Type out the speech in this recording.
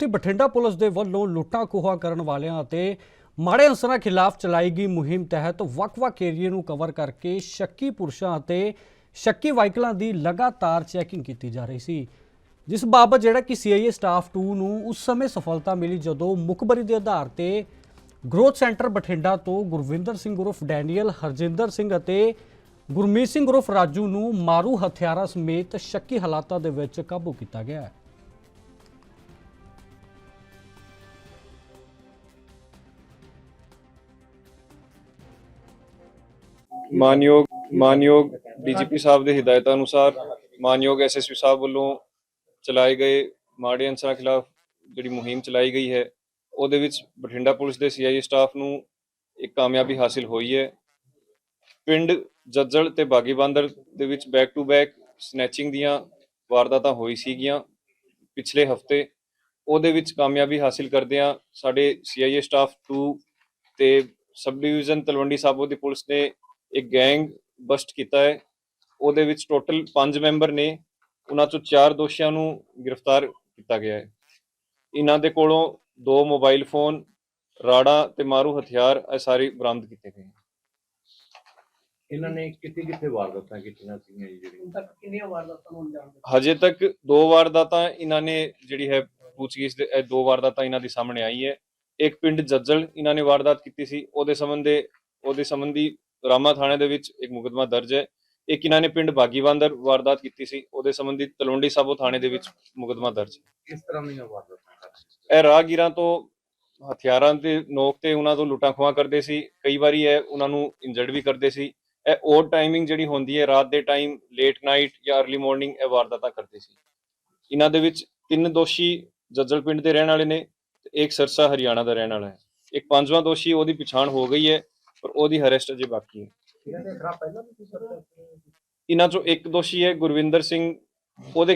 ਤੇ ਬਠਿੰਡਾ ਪੁਲਿਸ ਦੇ ਵੱਲੋਂ ਲੁੱਟਾਂ ਖੋਹਾ ਕਰਨ ਵਾਲਿਆਂ ਅਤੇ ਮਾੜੇ ਅਨਸਰਾਂ ਖਿਲਾਫ ਚਲਾਈ ਗਈ ਮੁਹਿੰਮ ਤਹਿਤ ਵੱਖ-ਵੱਖ ਏਰੀਏ ਨੂੰ ਕਵਰ ਕਰਕੇ ਸ਼ੱਕੀ ਪੁਰਸ਼ਾਂ ਅਤੇ ਸ਼ੱਕੀ ਵਾਹੀਕਲਾਂ ਦੀ ਲਗਾਤਾਰ ਚੈਕਿੰਗ ਕੀਤੀ ਜਾ ਰਹੀ ਸੀ। ਜਿਸ ਬਾਬਤ ਜਿਹੜਾ ਕਿ ਸੀਆਈਏ ਸਟਾਫ 2 ਨੂੰ ਉਸ ਸਮੇਂ ਸਫਲਤਾ ਮਿਲੀ ਜਦੋਂ ਮੁਖਬਰੀ ਦੇ ਆਧਾਰ ਤੇ ਗਰੋਥ ਸੈਂਟਰ ਬਠਿੰਡਾ ਤੋਂ ਗੁਰਵਿੰਦਰ ਸਿੰਘ ਉਰਫ ਡੈਨੀਅਲ, ਹਰਜਿੰਦਰ ਸਿੰਘ ਅਤੇ ਗੁਰਮੀਤ ਸਿੰਘ ਉਰਫ ਰਾਜੂ ਨੂੰ ਮਾਰੂ ਹਥਿਆਰਾਂ ਸਮੇਤ ਸ਼ੱਕੀ ਹਾਲਾਤਾਂ ਦੇ ਵਿੱਚ ਕਾਬੂ ਕੀਤਾ ਗਿਆ ਹੈ। ਮਾਨਯੋਗ ਮਾਨਯੋਗ ਡੀਜੀਪੀ ਸਾਹਿਬ ਦੇ ਹਿਦਾਇਤਾਂ ਅਨੁਸਾਰ ਮਾਨਯੋਗ ਐਸਐਸਪੀ ਸਾਹਿਬ ਵੱਲੋਂ ਚਲਾਏ ਗਏ ਮਾੜੇ ਅਨਸਰਾਂ ਖਿਲਾਫ ਜਿਹੜੀ ਮੁਹਿੰਮ ਚਲਾਈ ਗਈ ਹੈ, ਉਹਦੇ ਵਿੱਚ ਬਠਿੰਡਾ ਪੁਲਿਸ ਦੇ ਸੀਆਈਏ ਸਟਾਫ ਨੂੰ ਇੱਕ ਕਾਮਯਾਬੀ ਹਾਸਿਲ ਹੋਈ ਹੈ। ਪਿੰਡ ਜੱਜਲ ਤੇ ਬਾਗੀ ਬਾਂਦਰ ਦੇ ਵਿੱਚ ਬੈਕ ਟੂ ਬੈਕ ਸਨੈਚਿੰਗ ਦੀਆਂ ਵਾਰਦਾਤਾਂ ਹੋਈ ਸੀਗੀਆਂ ਪਿਛਲੇ ਹਫ਼ਤੇ। ਉਹਦੇ ਵਿੱਚ ਕਾਮਯਾਬੀ ਹਾਸਿਲ ਕਰਦਿਆਂ ਸਾਡੇ ਸੀਆਈਏ ਸਟਾਫ 2 ਤੇ ਸਬ ਡਿਵੀਜ਼ਨ ਤਲਵੰਡੀ ਸਾਬੋ ਦੀ ਪੁਲਿਸ ਨੇ ਇੱਕ ਗੈਂਗ ਬਸਟ ਕੀਤਾ ਹੈ। ਉਹਦੇ ਵਿੱਚ ਟੋਟਲ 5 ਮੈਂਬਰ ਨੇ। ਉਹਨਾਂ ਚੋਂ 4 ਦੋਸ਼ੀਆਂ ਨੂੰ ਗ੍ਰਿਫਤਾਰ ਕੀਤਾ ਗਿਆ ਹੈ। ਇਹਨਾਂ ਦੇ ਕੋਲੋਂ ਦੋ ਮੋਬਾਈਲ ਫੋਨ ਰਾੜਾ ਤੇ ਮਾਰੂ ਹਥਿਆਰ ਇਹ ਸਾਰੇ ਬਰਾਮਦ ਕੀਤੇ ਗਏ ਹਨ। ਇਹਨਾਂ ਨੇ ਕਿੱਥੇ ਕਿੱਥੇ ਵਾਰਦਾਤਾਂ ਕੀਤੀਆਂ ਸੀਗੀਆਂ ਜੀ ਜਿਹੜੀਆਂ? ਹੁਣ ਤੱਕ ਕਿੰਨੀਆਂ ਵਾਰਦਾਤਾਂ ਨੂੰ ਅੰਜਾਮ ਦਿੱਤਾ? ਹਜੇ ਤੱਕ ਦੋ ਵਾਰਦਾਤਾਂ ਇਹਨਾਂ ਨੇ ਜਿਹੜੀ ਹੈ ਪੁੱਛਗਿੱਛ ਦੇ ਇਹ ਦੋ ਵਾਰਦਾਤਾਂ ਇਹਨਾਂ ਦੀ ਸਾਹਮਣੇ ਆਈ ਹੈ। ਇੱਕ ਪਿੰਡ ਜੱਜਲ ਇਹਨਾਂ ਨੇ ਵਾਰਦਾਤ ਕੀਤੀ ਸੀ। ਉਹਦੇ ਸੰਬੰਧੇ ਉਹਦੇ ਸੰਬੰਧੀ ਰਾਮਾ ਥਾਣੇ ਦੇ ਵਿੱਚ ਇੱਕ ਮੁਕਦਮਾ ਦਰਜ ਹੈ। ਇੱਕ ਇਹਨਾਂ ਨੇ ਪਿੰਡ ਬਾਗੀਵਾਂਦਰ ਵਾਰਦਾਤ ਕੀਤੀ ਸੀ ਉਹਦੇ ਸੰਬੰਧੀ ਤਲਵੰਡੀ ਸਾਬੋ ਥਾਣੇ ਦੇ ਵਿੱਚ ਮੁਕਦਮਾ ਦਰਜ ਹੈ। ਕਿਸ ਤਰ੍ਹਾਂ ਦੀਆਂ ਵਾਰਦਾਤਾਂ ਇਹ ਰਾਹਗੀਰਾਂ ਤੋਂ ਹਥਿਆਰਾਂ ਦੇ ਨੋਕ ਤੇ ਉਹਨਾਂ ਤੋਂ ਲੁੱਟਾਂ ਖੋਹਾਂ ਕਰਦੇ ਸੀ। ਕਈ ਵਾਰੀ ਇਹ ਉਹਨਾਂ ਨੂੰ ਇੰਜਰਡ ਵੀ ਕਰਦੇ ਸੀ। ਇਹ ਓਡ ਟਾਈਮਿੰਗ ਜਿਹੜੀ ਹੁੰਦੀ ਹੈ ਰਾਤ ਦੇ ਟਾਈਮ ਲੇਟ ਨਾਈਟ ਜਾਂ अर्ਲੀ ਮਾਰਨਿੰਗ ਇਹ ਵਾਰਦਾਤਾਂ ਕਰਦੇ ਸੀ। ਇਹਨਾਂ ਦੇ ਵਿੱਚ ਤਿੰਨ ਦੋਸ਼ੀ ਜੱਜਲ ਪਿੰਡ ਦੇ ਰਹਿਣ ਵਾਲੇ ਨੇ ਇੱਕ ਸਰਸਾ ਹਰਿਆਣਾ ਦਾ ਰਹਿਣ ਵਾਲਾ ਹੈ। ਇੱਕ ਪੰਜਵਾਂ ਦੋਸ਼ੀ ਉਹਦੀ ਪਛਾਣ ਹੋ ਗਈ ਹੈ। ਪਰ ਉਹਦੀ ਅਰੈਸਟ ਅਜੇ ਬਾਕੀ ਹੈ। ਇਹਨਾਂ ਦੇ ਖਿਲਾਫ ਪਹਿਲਾਂ ਵੀ ਕੋਈ ਸਰ ਇਹਨਾਂ ਚੋਂ ਇੱਕ ਦੋਸ਼ੀ ਹੈ ਗੁਰਵਿੰਦਰ ਸਿੰਘ ਉਹਦੇ